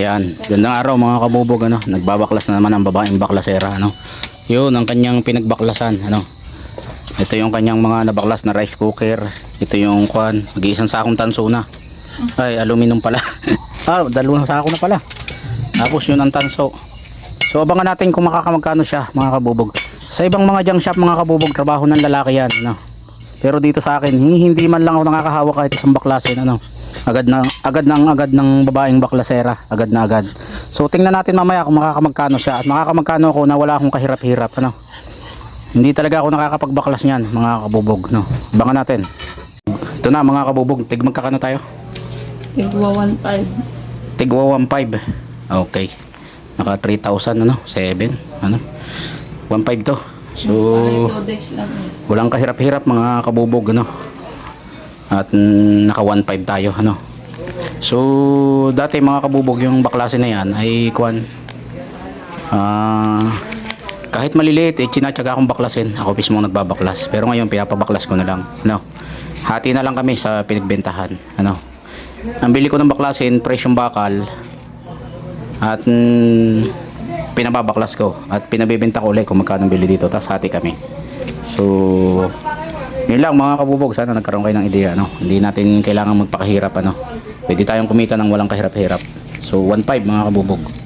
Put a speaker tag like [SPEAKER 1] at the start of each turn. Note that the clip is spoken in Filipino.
[SPEAKER 1] Yan, gandang araw mga kabubog ano. Nagbabaklas na naman ang babaeng baklasera ano. 'Yun ang kanyang pinagbaklasan ano. Ito yung kanyang mga nabaklas na rice cooker. Ito yung kwan, mag-iisang sakong tanso na. Ay, aluminum pala. ah, dalawang sako na pala. Tapos yun ang tanso. So abangan natin kung makakamagkano siya mga kabubog. Sa ibang mga junk shop mga kabubog, trabaho ng lalaki yan. No? Pero dito sa akin, hindi, man lang ako nakakahawa kahit isang baklasin. Ano? Agad na agad na agad ng babaeng baklasera, agad na agad. So tingnan natin mamaya kung makakamagkano siya at makakamagkano ako na wala akong kahirap-hirap ano. Hindi talaga ako nakakapagbaklas niyan, mga kabubog, no. Abangan natin. Ito na mga kabubog, tig magkakano tayo?
[SPEAKER 2] Tigwa 1.5.
[SPEAKER 1] Tigwa 1.5. Okay. Naka 3,000 ano, 7, ano. 1.5 to. So, walang kahirap-hirap mga kabubog ano at naka 1.5 tayo ano? So dati mga kabubog yung baklase na yan ay kwan ah kahit maliliit eh chinatsaga akong baklasin. Ako mismo nagbabaklas. Pero ngayon pinapabaklas ko na lang ano? Hati na lang kami sa pinagbentahan ano? Ang bili ko ng baklasin presyong bakal at mm, pinababaklas ko. At pinabibenta ko ulit kung magkano bili dito. Tapos hati kami. So yun lang mga kabubog sana nagkaroon kayo ng ideya no? hindi natin kailangan magpakahirap ano? Pwede tayong kumita ng walang kahirap-hirap. So 1.5 mga kabubog